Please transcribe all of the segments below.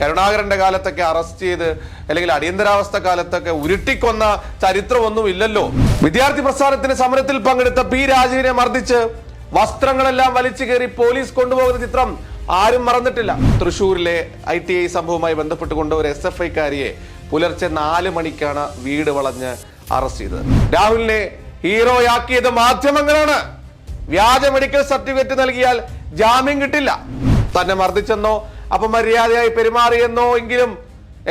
കരുണാകരന്റെ കാലത്തൊക്കെ അറസ്റ്റ് ചെയ്ത് അല്ലെങ്കിൽ അടിയന്തരാവസ്ഥ കാലത്തൊക്കെ ഉരുട്ടിക്കൊന്ന ചരിത്രമൊന്നും ഇല്ലല്ലോ വിദ്യാർത്ഥി പ്രസ്ഥാനത്തിന് സമരത്തിൽ പങ്കെടുത്ത പി രാജീവിനെ മർദ്ദിച്ച് വസ്ത്രങ്ങളെല്ലാം വലിച്ചു കയറി പോലീസ് കൊണ്ടുപോകുന്ന ചിത്രം ആരും മറന്നിട്ടില്ല. തൃശൂരിലെ ഐ ടി ഐ സംഭവവുമായി ബന്ധപ്പെട്ടുകൊണ്ട് ഒരു എസ് എഫ് ഐക്കാരിയെ പുലർച്ചെ നാല് മണിക്കാണ് വീട് വളഞ്ഞ് അറസ്റ്റ് ചെയ്തത്. രാഹുലിനെ ഹീറോയാക്കിയത് മാധ്യമങ്ങളാണ്. വ്യാജ മെഡിക്കൽ സർട്ടിഫിക്കറ്റ് നൽകിയാൽ ജാമ്യം കിട്ടില്ല. തന്നെ മർദ്ദിച്ചെന്നോ അപമര്യാദയായി പെരുമാറിയെന്നോ എങ്കിലും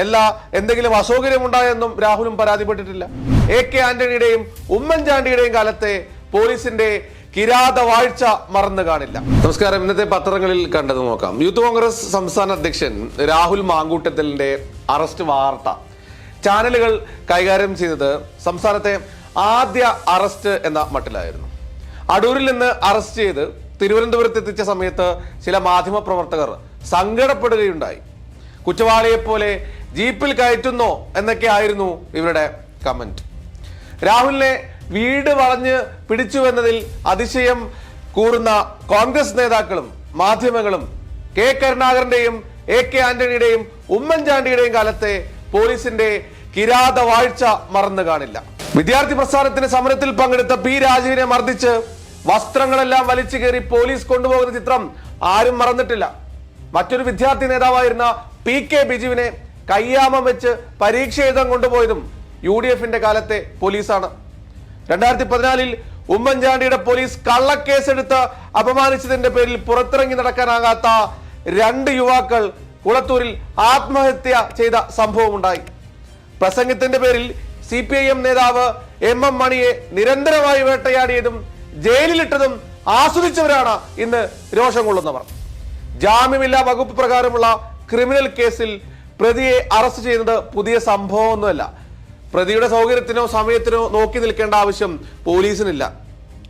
എല്ലാ എന്തെങ്കിലും അസൗകര്യം ഉണ്ടായെന്നും രാഹുലും പരാതിപ്പെട്ടിട്ടില്ല. എ കെ ആന്റണിയുടെയും ഉമ്മൻചാണ്ടിയുടെയും കാലത്തെ പോലീസിന്റെ കിരാത വാഴ്ച മറന്നു കാണില്ല. നമസ്കാരം. ഇന്നത്തെ പത്രങ്ങളിൽ കണ്ടത് നോക്കാം. യൂത്ത് കോൺഗ്രസ് സംസ്ഥാന അധ്യക്ഷൻ രാഹുൽ മാങ്കൂട്ടത്തലിന്റെ അറസ്റ്റ് വാർത്ത. ചാനലുകൾ കൈകാര്യം ചെയ്തത് സംസ്ഥാനത്തെ ആദ്യ അറസ്റ്റ് എന്ന മട്ടിലായിരുന്നു. അടൂരിൽ നിന്ന് അറസ്റ്റ് ചെയ്ത് തിരുവനന്തപുരത്ത് എത്തിച്ച സമയത്ത് ചില മാധ്യമ പ്രവർത്തകർ സങ്കടപ്പെടുകയുണ്ടായി. കുറ്റവാളിയെ പോലെ ജീപ്പിൽ കയറ്റുന്നോ എന്നൊക്കെ ആയിരുന്നു ഇവരുടെ കമന്റ്. രാഹുലിനെ വീട് വളഞ്ഞ് പിടിച്ചുവെന്നതിൽ അതിശയം കൂറുന്ന കോൺഗ്രസ് നേതാക്കളും മാധ്യമങ്ങളും കെ കരുണാകരന്റെയും എ കെ ആന്റണിയുടെയും ഉമ്മൻചാണ്ടിയുടെയും കാലത്തെ പോലീസിന്റെ കിരാത വാഴ്ച മറന്നു കാണില്ല. വിദ്യാർത്ഥി പ്രസ്ഥാനത്തിന് സമരത്തിൽ പങ്കെടുത്ത പി രാജുവിനെ മർദ്ദിച്ച് വസ്ത്രങ്ങളെല്ലാം വലിച്ചു കയറി പോലീസ് കൊണ്ടുപോകുന്ന ചിത്രം ആരും മറന്നിട്ടില്ല. മറ്റൊരു വിദ്യാർത്ഥി നേതാവായിരുന്ന പി കെ ബിജുവിനെ കയ്യാമം വെച്ച് പരീക്ഷ എഴുതാൻ കൊണ്ടുപോയതും യു ഡി എഫിന്റെ കാലത്തെ പോലീസാണ്. രണ്ടായിരത്തി പതിനാലിൽ ഉമ്മൻചാണ്ടിയുടെ പോലീസ് കള്ളക്കേസെടുത്ത് അപമാനിച്ചതിന്റെ പേരിൽ പുറത്തിറങ്ങി നടക്കാനാകാത്ത രണ്ട് യുവാക്കൾ കുളത്തൂരിൽ ആത്മഹത്യ ചെയ്ത സംഭവം ഉണ്ടായി പ്രസംഗത്തിന്റെ പേരിൽ സി പി ഐ എം നേതാവ് എം എം മണിയെ നിരന്തരമായി വേട്ടയാടിയതും ജയിലിലിട്ടതും ആസ്വദിച്ചവരാണ് ഇന്ന് രോഷം കൊള്ളുന്നവർ. ജാമ്യമില്ലാ വകുപ്പ് പ്രകാരമുള്ള ക്രിമിനൽ കേസിൽ പ്രതിയെ അറസ്റ്റ് ചെയ്യുന്നത് പുതിയ സംഭവമൊന്നുമല്ല. പ്രതിയുടെ സൗകര്യത്തിനോ സമയത്തിനോ നോക്കി നിൽക്കേണ്ട ആവശ്യം പോലീസിനില്ല.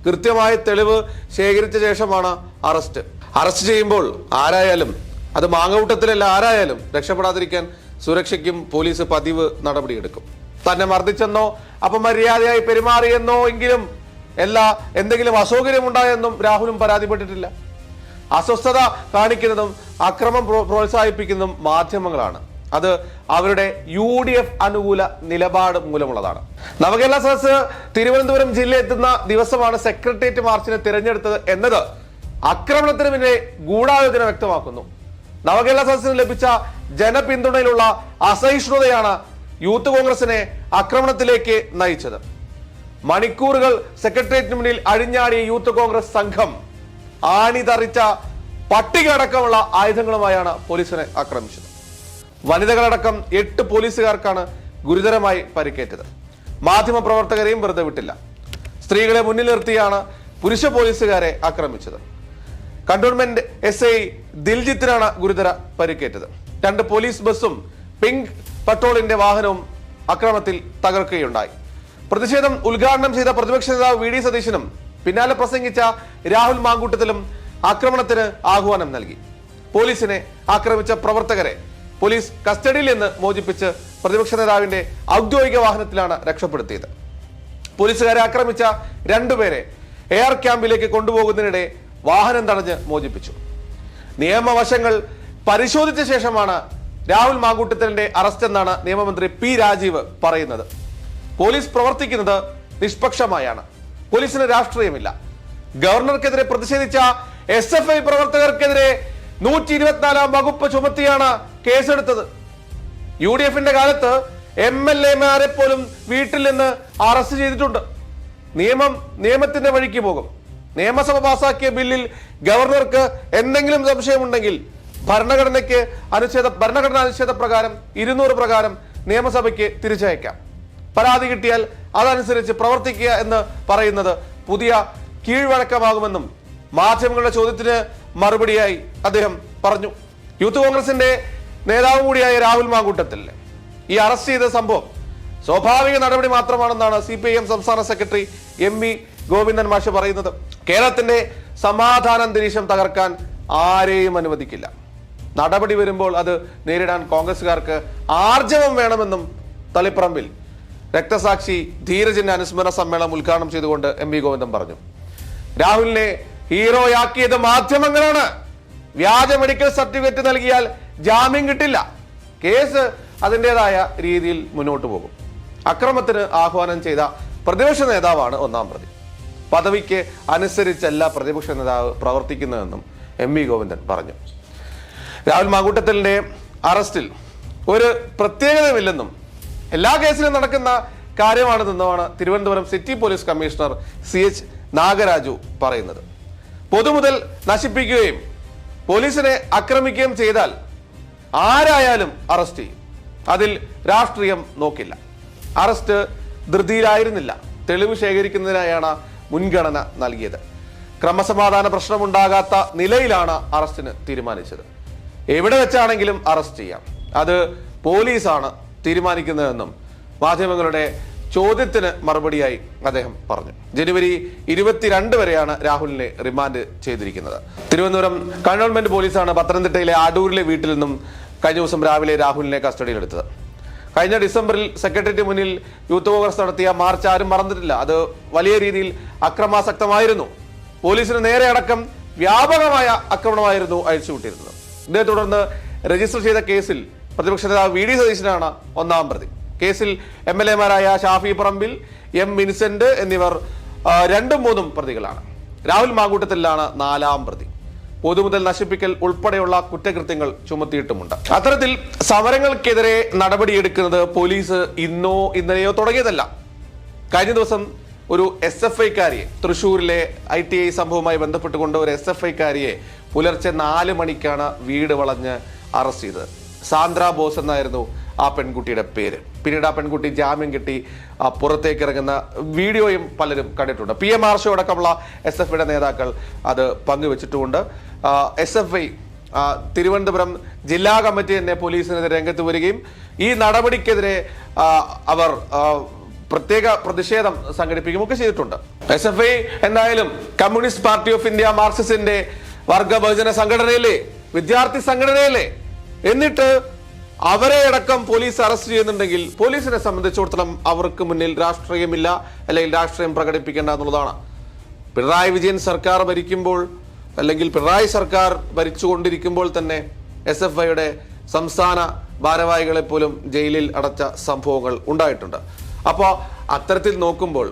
കൃത്യമായ തെളിവ് ശേഖരിച്ച ശേഷമാണ് അറസ്റ്റ്. അറസ്റ്റ് ചെയ്യുമ്പോൾ ആരായാലും അത് മാങ്ങൂട്ടത്തിലല്ല ആരായാലും രക്ഷപ്പെടാതിരിക്കാൻ സുരക്ഷയ്ക്കും പോലീസ് പതിവ് നടപടിയെടുക്കും. തന്നെ മർദ്ദിച്ചെന്നോ അപമര്യാദയായി പെരുമാറിയെന്നോ എങ്കിലും എല്ലാ എന്തെങ്കിലും അസൗകര്യമുണ്ടായെന്നും രാഹുലും പരാതിപ്പെട്ടിട്ടില്ല. അസ്വസ്ഥത കാണിക്കുന്നതും അക്രമം പ്രോ- പ്രോത്സാഹിപ്പിക്കുന്നതും മാധ്യമങ്ങളാണ്. അത് അവരുടെ യു ഡി എഫ് അനുകൂല നിലപാട് മൂലമുള്ളതാണ്. നവകേരള സദസ് തിരുവനന്തപുരം ജില്ലയിൽ എത്തുന്ന ദിവസമാണ് സെക്രട്ടേറിയറ്റ് മാർച്ചിനെ തിരഞ്ഞെടുത്തത് എന്നത് ആക്രമണത്തിന് പിന്നിലെ ഗൂഢാലോചന വ്യക്തമാക്കുന്നു. നവകേരള സദസ്സിന് ലഭിച്ച ജനപിന്തുണയിലുള്ള അസഹിഷ്ണുതയാണ് യൂത്ത് കോൺഗ്രസിനെ ആക്രമണത്തിലേക്ക് നയിച്ചത്. മണിക്കൂറുകൾ സെക്രട്ടേറിയറ്റിന് മുന്നിൽ അഴിഞ്ഞാടിയ യൂത്ത് കോൺഗ്രസ് സംഘം ആണിതറിച്ച പട്ടിക അടക്കമുള്ള ആയുധങ്ങളുമായാണ് പോലീസിനെ ആക്രമിച്ചത്. വനിതകളടക്കം എട്ട് പോലീസുകാർക്കാണ് ഗുരുതരമായി പരിക്കേറ്റത്. മാധ്യമ പ്രവർത്തകരെയും വെറുതെ വിട്ടില്ല. സ്ത്രീകളെ മുന്നിൽ നിർത്തിയാണ് പുരുഷ പോലീസുകാരെ ആക്രമിച്ചത്. കണ്ടോൺമെന്റ് എസ് ഐ ദിൽജിത്തിനാണ് ഗുരുതര പരിക്കേറ്റത്. രണ്ട് പോലീസ് ബസ്സും പിങ്ക് പട്രോളിന്റെ വാഹനവും അക്രമത്തിൽ തകർക്കുകയുണ്ടായി. പ്രതിഷേധം ഉദ്ഘാടനം ചെയ്ത പ്രതിപക്ഷ നേതാവ് വി ഡി സതീശനും പിന്നാലെ പ്രസംഗിച്ച രാഹുൽ മാങ്കൂട്ടത്തിലും ആക്രമണത്തിന് ആഹ്വാനം നൽകി. പോലീസിനെ ആക്രമിച്ച പ്രവർത്തകരെ പോലീസ് കസ്റ്റഡിയിൽ നിന്ന് മോചിപ്പിച്ച് പ്രതിപക്ഷ നേതാവിന്റെ ഔദ്യോഗിക വാഹനത്തിലാണ് രക്ഷപ്പെടുത്തിയത്. പോലീസുകാരെ ആക്രമിച്ച രണ്ടുപേരെ എയർ ക്യാമ്പിലേക്ക് കൊണ്ടുപോകുന്നതിനിടെ വാഹനം തടഞ്ഞ് മോചിപ്പിച്ചു. നിയമവശങ്ങൾ പരിശോധിച്ച ശേഷമാണ് രാഹുൽ മാങ്കൂട്ടത്തലിന്റെ അറസ്റ്റ് എന്നാണ് നിയമമന്ത്രി പി രാജീവ് പറയുന്നത്. പോലീസ് പ്രവർത്തിക്കുന്നത് നിഷ്പക്ഷമായാണ്. പോലീസിന് രാഷ്ട്രീയമില്ല. ഗവർണർക്കെതിരെ പ്രതിഷേധിച്ച എസ് എഫ് ഐ പ്രവർത്തകർക്കെതിരെ നൂറ്റി ഇരുപത്തിനാലാം വകുപ്പ് ചുമത്തിയാണ് കേസെടുത്തത്. യു ഡി എഫിന്റെ കാലത്ത് എം എൽ എമാരെ പോലും വീട്ടിൽ നിന്ന് അറസ്റ്റ് ചെയ്തിട്ടുണ്ട്. നിയമം നിയമത്തിന്റെ വഴിക്ക് പോകും. നിയമസഭ പാസാക്കിയ ബില്ലിൽ ഗവർണർക്ക് എന്തെങ്കിലും സംശയമുണ്ടെങ്കിൽ ഭരണഘടനയ്ക്ക് അനുച്ഛേദ ഭരണഘടനാ അനുച്ഛേദ പ്രകാരം ഇരുന്നൂറ് പ്രകാരം നിയമസഭയ്ക്ക് തിരിച്ചയക്കാം. പരാതി കിട്ടിയാൽ അതനുസരിച്ച് പ്രവർത്തിക്കുക എന്ന് പറയുന്നത് പുതിയ കീഴ്വഴക്കമാകുമെന്നും മാധ്യമങ്ങളുടെ ചോദ്യത്തിന് മറുപടിയായി അദ്ദേഹം പറഞ്ഞു. യൂത്ത് കോൺഗ്രസിന്റെ നേതാവ് കൂടിയായ രാഹുൽ മാങ്കൂട്ടത്തിൽ ഈ അറസ്റ്റ് ചെയ്ത സംഭവം സ്വാഭാവിക നടപടി മാത്രമാണെന്നാണ് സി പി ഐ എം സംസ്ഥാന സെക്രട്ടറി എം വി ഗോവിന്ദൻ മാഷ് പറയുന്നത്. കേരളത്തിന്റെ സമാധാന അന്തരീക്ഷം തകർക്കാൻ ആരെയും അനുവദിക്കില്ല. നടപടി വരുമ്പോൾ അത് നേരിടാൻ കോൺഗ്രസുകാർക്ക് ആർജവം വേണമെന്നും തളിപ്പറമ്പിൽ രക്തസാക്ഷി ധീരജിന്റെ അനുസ്മരണ സമ്മേളനം ഉദ്ഘാടനം ചെയ്തുകൊണ്ട് എം വി ഗോവിന്ദൻ പറഞ്ഞു. രാഹുലിനെ ഹീറോയാക്കിയത് മാധ്യമങ്ങളാണ്. വ്യാജ മെഡിക്കൽ സർട്ടിഫിക്കറ്റ് നൽകിയാൽ ജാമ്യം കിട്ടില്ല. കേസ് അതിന്റെതായ രീതിയിൽ മുന്നോട്ട് പോകും. അക്രമത്തിന് ആഹ്വാനം ചെയ്ത പ്രതിപക്ഷ നേതാവാണ് ഒന്നാം പ്രതി. പദവിക്ക് അനുസരിച്ചല്ല പ്രതിപക്ഷ നേതാവ് പ്രവർത്തിക്കുന്നതെന്നും എം വി ഗോവിന്ദൻ പറഞ്ഞു. രാഹുൽ മാങ്കൂട്ടത്തലിന്റെ അറസ്റ്റിൽ ഒരു പ്രത്യേകതയുമില്ലെന്നും എല്ലാ കേസിലും നടക്കുന്ന കാര്യമാണിതെന്നാണ് Thiruvananthapuram city police commissioner C H Nagaraju പറയുന്നത്. പൊതുമുതൽ നശിപ്പിക്കുകയും പോലീസിനെ ആക്രമിക്കുകയും ചെയ്താൽ ആരായാലും അറസ്റ്റ് ചെയ്യും. അതിൽ രാഷ്ട്രീയം നോക്കില്ല. അറസ്റ്റ് ധൃതിയിലായിരുന്നില്ല. തെളിവ് ശേഖരിക്കുന്നതിനായാണ് മുൻഗണന നൽകിയത്. ക്രമസമാധാന പ്രശ്നമുണ്ടാകാത്ത നിലയിലാണ് അറസ്റ്റിന് തീരുമാനിച്ചത്. എവിടെ വെച്ചാണെങ്കിലും അറസ്റ്റ് ചെയ്യാം. അത് പോലീസാണ് തീരുമാനിക്കുന്നതെന്നും മാധ്യമങ്ങളുടെ ചോദ്യത്തിന് മറുപടിയായി അദ്ദേഹം പറഞ്ഞു. ജനുവരി ഇരുപത്തിരണ്ട് വരെയാണ് രാഹുലിനെ റിമാൻഡ് ചെയ്തിരിക്കുന്നത്. തിരുവനന്തപുരം കണ്ടോൺമെന്റ് പോലീസാണ് പത്തനംതിട്ടയിലെ അടൂരിലെ വീട്ടിൽ നിന്നും കഴിഞ്ഞ ദിവസം രാവിലെ രാഹുലിനെ കസ്റ്റഡിയിലെടുത്തത്. കഴിഞ്ഞ ഡിസംബറിൽ സെക്രട്ടറിയേറ്റ് മുന്നിൽ യൂത്ത് കോൺഗ്രസ് നടത്തിയ മാർച്ച് ആരും മറന്നിട്ടില്ല. അത് വലിയ രീതിയിൽ അക്രമാസക്തമായിരുന്നു. പോലീസിന് നേരെ അടക്കം വ്യാപകമായ ആക്രമണമായിരുന്നു അഴിച്ചുവിട്ടിരുന്നത്. ഇതേ തുടർന്ന് രജിസ്റ്റർ ചെയ്ത കേസിൽ പ്രതിപക്ഷ നേതാവ് വി ഡി സതീശനാണ് ഒന്നാം പ്രതി. കേസിൽ എം എൽ എമാരായ ഷാഫി പറമ്പിൽ എം വിൻസെന്റ് എന്നിവർ രണ്ടും മൂന്നും പ്രതികളാണ്. രാഹുൽ മാങ്കൂട്ടത്തിലാണ് നാലാം പ്രതി. പൊതുമുതൽ നശിപ്പിക്കൽ ഉൾപ്പെടെയുള്ള കുറ്റകൃത്യങ്ങൾ ചുമത്തിയിട്ടുമുണ്ട്. അത്തരത്തിൽ സമരങ്ങൾക്കെതിരെ നടപടിയെടുക്കുന്നത് പോലീസ് ഇന്നോ ഇന്നലെയോ തുടങ്ങിയതല്ല. കഴിഞ്ഞ ദിവസം ഒരു എസ് എഫ് ഐക്കാരിയെ തൃശ്ശൂരിലെ ഐ ടി ഐ സംഭവവുമായി ബന്ധപ്പെട്ടുകൊണ്ട് ഒരു എസ് എഫ് ഐക്കാരിയെ പുലർച്ചെ നാല് മണിക്കാണ് വീട് വളഞ്ഞ് അറസ്റ്റ് ചെയ്തത്. സാന്ദ്ര ബോസ് എന്നായിരുന്നു ആ പെൺകുട്ടിയുടെ പേര്. പിന്നീട് ആ പെൺകുട്ടി ജാമ്യം കിട്ടി പുറത്തേക്ക് ഇറങ്ങുന്ന വീഡിയോയും പലരും കണ്ടിട്ടുണ്ട്. പി എം ആർ ഷോ അടക്കമുള്ള എസ് എഫ് ഐയുടെ നേതാക്കൾ അത് പങ്കുവച്ചിട്ടുമുണ്ട്. എസ് എഫ് ഐ തിരുവനന്തപുരം ജില്ലാ കമ്മിറ്റി തന്നെ പോലീസിനെതിരെ രംഗത്ത് വരികയും ഈ നടപടിക്കെതിരെ അവർ പ്രത്യേക പ്രതിഷേധം സംഘടിപ്പിക്കുകയും ഒക്കെ ചെയ്തിട്ടുണ്ട്. എസ് എഫ് ഐ എന്തായാലും കമ്മ്യൂണിസ്റ്റ് പാർട്ടി ഓഫ് ഇന്ത്യ മാർക്സിസ്റ്റിന്റെ വർഗ ബഹുജന സംഘടനയിലെ വിദ്യാർത്ഥി സംഘടനയിലെ എന്നിട്ട് അവരെ അടക്കം പോലീസ് അറസ്റ്റ് ചെയ്യുന്നുണ്ടെങ്കിൽ പോലീസിനെ സംബന്ധിച്ചിടത്തോളം അവർക്ക് മുന്നിൽ രാഷ്ട്രീയമില്ല അല്ലെങ്കിൽ രാഷ്ട്രീയം പ്രകടിപ്പിക്കേണ്ട എന്നുള്ളതാണ്. പിണറായി വിജയൻ സർക്കാർ ഭരിക്കുമ്പോൾ അല്ലെങ്കിൽ പിണറായി സർക്കാർ ഭരിച്ചുകൊണ്ടിരിക്കുമ്പോൾ തന്നെ എസ് എഫ് ഐയുടെ സംസ്ഥാന ഭാരവാഹികളെ പോലും ജയിലിൽ അടച്ച സംഭവങ്ങൾ ഉണ്ടായിട്ടുണ്ട്. അപ്പോൾ അത്തരത്തിൽ നോക്കുമ്പോൾ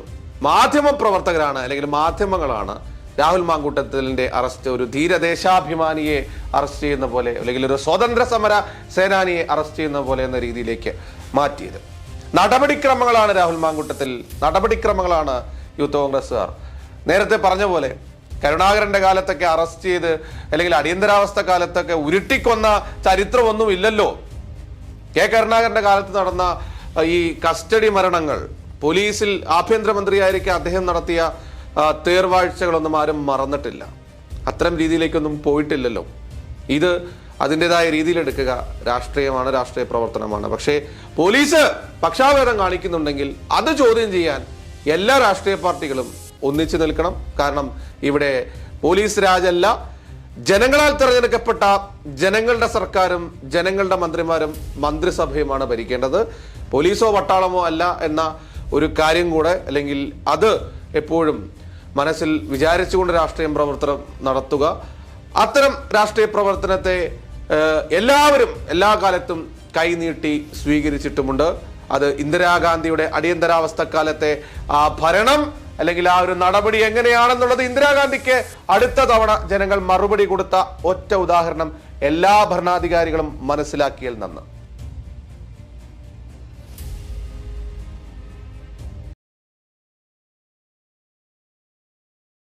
മാധ്യമ പ്രവർത്തകരാണ് അല്ലെങ്കിൽ മാധ്യമങ്ങളാണ് രാഹുൽ മാങ്കൂട്ടത്തിലിന്റെ അറസ്റ്റ് ഒരു ധീരദേശാഭിമാനിയെ അറസ്റ്റ് ചെയ്യുന്ന പോലെ അല്ലെങ്കിൽ ഒരു സ്വതന്ത്ര സമര സേനാനിയെ അറസ്റ്റ് ചെയ്യുന്ന പോലെ എന്ന രീതിയിലേക്ക് മാറ്റിയത്. നടപടിക്രമങ്ങളാണ് രാഹുൽ മാങ്കൂട്ടത്തിൽ നടപടിക്രമങ്ങളാണ് യൂത്ത് കോൺഗ്രസ്സുകാർ. നേരത്തെ പറഞ്ഞ പോലെ കരുണാകരന്റെ കാലത്തൊക്കെ അറസ്റ്റ് ചെയ്ത് അല്ലെങ്കിൽ അടിയന്തരാവസ്ഥ കാലത്തൊക്കെ ഉരുട്ടിക്കൊന്ന ചരിത്രമൊന്നും ഇല്ലല്ലോ കെ കരുണാകരന്റെ കാലത്ത് നടന്ന ഈ കസ്റ്റഡി മരണങ്ങൾ പോലീസിൽ ആഭ്യന്തരമന്ത്രിയായിരിക്കെ അദ്ദേഹം നടത്തിയ തേർവാഴ്ചകളൊന്നും ആരും മറന്നിട്ടില്ല. അത്തരം രീതിയിലേക്കൊന്നും പോയിട്ടില്ലല്ലോ. ഇത് അതിന്റെതായ രീതിയിലെടുക്കുക രാഷ്ട്രീയമാണ് രാഷ്ട്രീയ പ്രവർത്തനമാണ്. പക്ഷേ പോലീസ് പക്ഷാഭേദം കാണിക്കുന്നുണ്ടെങ്കിൽ അത് ചോദ്യം ചെയ്യാൻ എല്ലാ രാഷ്ട്രീയ പാർട്ടികളും ഒന്നിച്ചു നിൽക്കണം. കാരണം ഇവിടെ പോലീസ് രാജല്ല. ജനങ്ങളാൽ തിരഞ്ഞെടുക്കപ്പെട്ട ജനങ്ങളുടെ സർക്കാരും ജനങ്ങളുടെ മന്ത്രിമാരും മന്ത്രിസഭയുമാണ് ഭരിക്കേണ്ടത്. പോലീസോ പട്ടാളമോ അല്ല എന്ന ഒരു കാര്യം കൂടെ അല്ലെങ്കിൽ അത് എപ്പോഴും മനസ്സിൽ വിചാരിച്ചുകൊണ്ട് രാഷ്ട്രീയ പ്രവർത്തനം നടത്തുക. അത്തരം രാഷ്ട്രീയ പ്രവർത്തനത്തെ എല്ലാവരും എല്ലാ കാലത്തും കൈനീട്ടി സ്വീകരിച്ചിട്ടുമുണ്ട്. അത് ഇന്ദിരാഗാന്ധിയുടെ അടിയന്തരാവസ്ഥ കാലത്തെ ആ ഭരണം അല്ലെങ്കിൽ ആ ഒരു നടപടി എങ്ങനെയാണെന്നുള്ളത് ഇന്ദിരാഗാന്ധിക്ക് അടുത്ത തവണ ജനങ്ങൾ മറുപടി കൊടുത്ത ഒറ്റ ഉദാഹരണം എല്ലാ ഭരണാധികാരികളും മനസ്സിലാക്കിയാൽ നന്ന്.